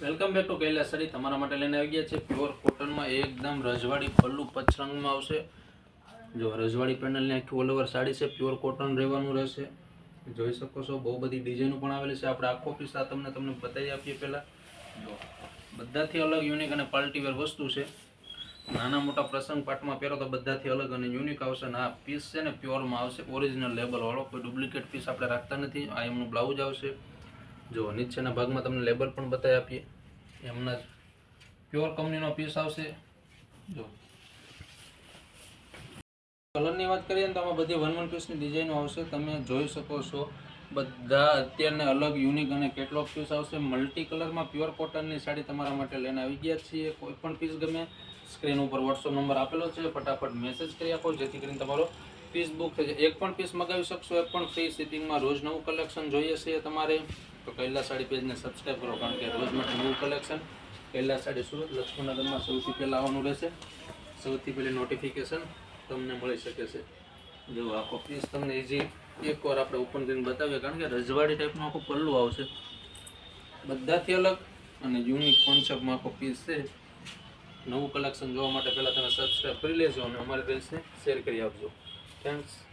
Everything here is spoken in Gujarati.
Welcome back to Kailash Sari તમારા માટે લઈને આવી ગયા છે પ્યોર કોટનમાં એકદમ રજવાડી પલ્લું પચરંગમાં આવશે. જો રજવાડી પેનલની આખી ઓલ ઓવર સાડી છે, પ્યોર કોટન રહેવાનું રહેશે. જોઈ શકો છો, બહુ બધી ડિઝાઇનો પણ આવેલી છે. આપણે આખો પીસ આ તમને તમને બતાવી આપીએ પહેલાં. જો, બધાથી અલગ યુનિક અને પાર્ટીવેર વસ્તુ છે. નાના મોટા પ્રસંગ પાટમાં પહેરો તો બધાથી અલગ અને યુનિક આવશે. અને આ પીસ છે ને પ્યોરમાં આવશે. ઓરિજિનલ લેબલવાળો કોઈ ડુપ્લિકેટ પીસ આપણે રાખતા નથી. આ એમનું બ્લાઉઝ આવશે. જો નીચેના ભાગમાં તમને લેબલ પણ બતાવી આપીએ. એમના જ પ્યોર કંપનીનો પીસ આવશે. જો. કલરની વાત કરીએ તો આમાં બધી વન વન પીસની ડિઝાઇનો આવશે. તમે જોઈ શકો છો. બધા અત્યારને અલગ યુનિક અને કેટલોગ પીસ આવશે. મલ્ટી કલરમાં પ્યોર કોટનની સાડી તમારા માટે લઈને આવી ગયા છીએ. કોઈ પણ પીસ ગમે સ્ક્રીન ઉપર વોટ્સઅપ નંબર આપેલો છે. ફટાફટ મેસેજ કરી આપો. જેથી કરીને તમારો પીસ બુક થઈ છે. એક પણ પીસ મગાવી શકશો, એક પણ ફ્રી શિપિંગમાં રોજ નવું કલેક્શન જોઈએ છે તમારે. તો કૈલાસ સાડી પેજને સબસ્ક્રાઈબ કરો, કારણ કે રોજ માટે નવું કલેક્શન કૈલાસ સાડી સુરત, લક્ષ્મણનગરમાં સૌથી પહેલાં આવવાનું રહેશે. સૌથી પહેલી નોટિફિકેશન તમને મળી શકે છે. જો આખો પીસ તમને ઇઝી એકવાર આપણે ઓપન કરીને બતાવીએ, કારણ કે રજવાડી ટાઈપનું આખું પલ્લું આવશે. બધાથી અલગ અને યુનિક કોન્સેપ્ટમાં આખો પીસ છે. નવું કલેક્શન જોવા માટે પહેલાં તમે સબસ્ક્રાઈબ કરી લેજો અને અમારી રીલ્સને શેર કરી આપજો. questions.